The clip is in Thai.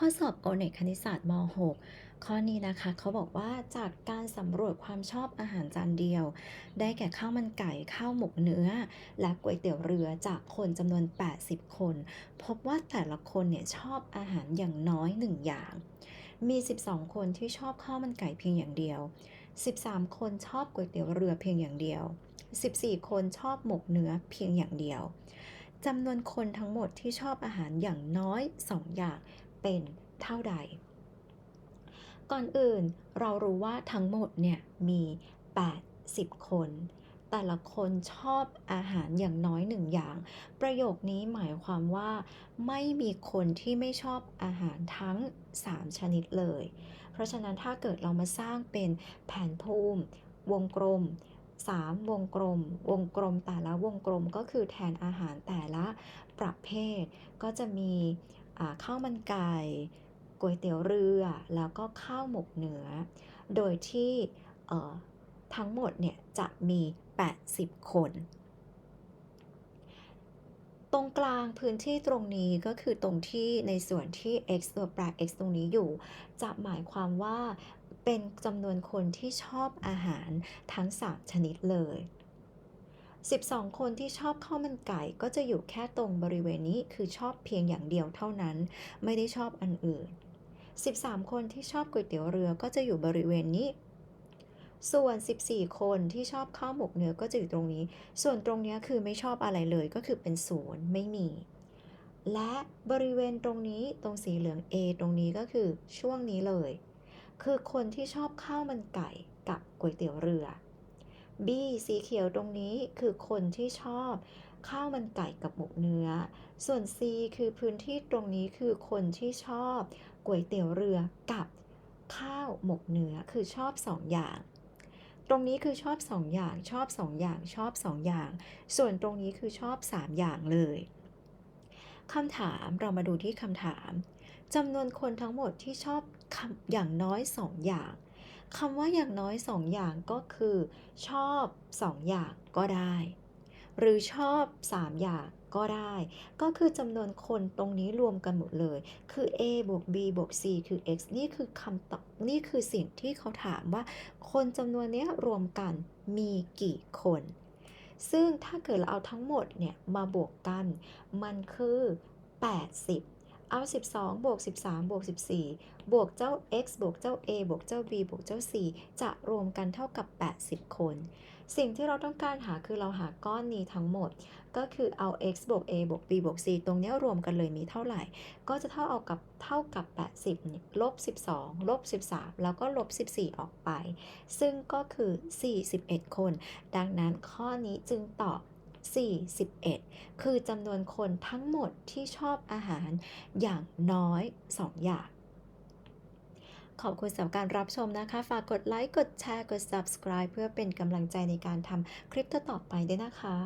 ข้อสอบโอเน็ตคณิตศาสตร์ม .6 ข้อนี้นะคะเขาบอกว่าจากการสำรวจความชอบอาหารจานเดียว ได้แก่ข้าวมันไก่ข้าวหมกเนื้อ และก๋วยเตี๋ยวเรือจากคนจำนวน 80 คน พบว่าแต่ละคนเนี่ยชอบอาหารอย่างน้อย1อย่าง มี 12 คนที่ชอบข้าวมันไก่เพียงอย่างเดียว 13 คนชอบก๋วยเตี๋ยวเรือเพียงอย่างเดียว 14 คนชอบหมกเนื้อเพียงอย่างเดียวจำนวนคนทั้งหมดที่ชอบอาหารอย่างน้อย 2 อย่าง เป็นเท่าใด ก่อนอื่นเรารู้ว่าทั้งหมดเนี่ยมี 80 คน แต่ละคนชอบอาหารอย่างน้อยหนึ่งอย่าง ประโยคนี้หมายความว่า ไม่มีคนที่ไม่ชอบอาหารทั้ง 3 ชนิดเลย เพราะฉะนั้นถ้าเกิดเรามาสร้างเป็นแผนภูมิ วงกลม3วงกลม วงกลมแต่ละวงกลมก็คือแทนอาหารแต่ละประเภท ก็จะมี ข้าวมันไก่ก๋วยเตี๋ยวเรือ แล้วก็ข้าวหมกเนื้อ โดยที่ทั้งหมดเนี่ยจะมี 80 คน ตรงกลางพื้นที่ตรงนี้ก็คือตรงที่ในส่วนที่ x ตัวแปร x ตรงนี้อยู่ จะหมายความว่าเป็นจำนวนคนที่ชอบอาหารทั้ง 3 ชนิดเลย 12 คนที่ชอบข้าวมันไก่ก็จะอยู่แค่ตรงบริเวณนี้คือชอบเพียงอย่างเดียวเท่านั้น ไม่ได้ชอบอันอื่น 13 คนที่ชอบก๋วยเตี๋ยวเรือก็จะอยู่บริเวณนี้ ส่วน 14 คนที่ชอบข้าวหมกเนื้อก็จะอยู่ตรงนี้ ส่วนตรงนี้คือไม่ชอบอะไรเลยก็คือเป็นศูนย์ไม่มี และบริเวณตรงนี้ตรงสีเหลือง A ตรงนี้ก็คือช่วงนี้เลย คือคนที่ชอบข้าวมันไก่กับก๋วยเตี๋ยวเรือ B สีเขียวตรงนี้คือคนที่ชอบข้าวมันไก่กับหมกเนื้อ ส่วน C คือพื้นที่ตรงนี้คือคนที่ชอบก๋วยเตี๋ยวเรือกับข้าวหมกเนื้อคือชอบ2อย่าง ตรงนี้คือชอบ2อย่างชอบ2อย่างชอบ2อย่าง ส่วนตรงนี้คือชอบ 3 อย่างเลยคำถามเรามาดูที่คำถามจำนวนคนทั้งหมดที่ชอบอย่างน้อย 2อย่าง คำว่าอย่างน้อย2องอย่างก็คือ ชอบ2องอย่างก็ได้ หรือชอบ3อย่างก็ได้ ก็คือจำนวนคนตรงนี้รวมกันหมดเลย คือ a บวก b บวก c คือ x นี่คือคำตอบนี่คือสิ่งที่เขาถามว่า คนจำนวนเนี้ยรวมกันมีกี่คน ซึ่งถ้าเกิดเราเอาทั้งหมดเนี่ยมาบวกกัน มันคือ 80 เอา 12 บวก 13 บวก 14 บวกเจ้า x บวกเจ้า a บวกเจ้า b บวกเจ้า c จะรวมกันเท่ากับ 80 คน สิ่งที่เราต้องการหาคือเราหาก้อนนี้ทั้งหมด ก็คือเอา x บวก a บวก b บวก c ตรงนี้รวมกันเลยมีเท่าไหร่ ก็จะเท่าเอากับเท่ากับ 80ลบ 12 ลบ 13 แล้วก็ลบ 14 ออกไป ซึ่งก็คือ 41 คน ดังนั้นข้อนี้จึงตอบ 41 คือจำนวนคนทั้งหมดที่ชอบอาหารอย่างน้อย 2 อย่าง ขอบคุณสำหรับการรับชมนะคะ ฝากกดไลค์ กดแชร์ กด subscribe เพื่อเป็นกำลังใจในการทำคลิปต่อไปด้วยนะคะ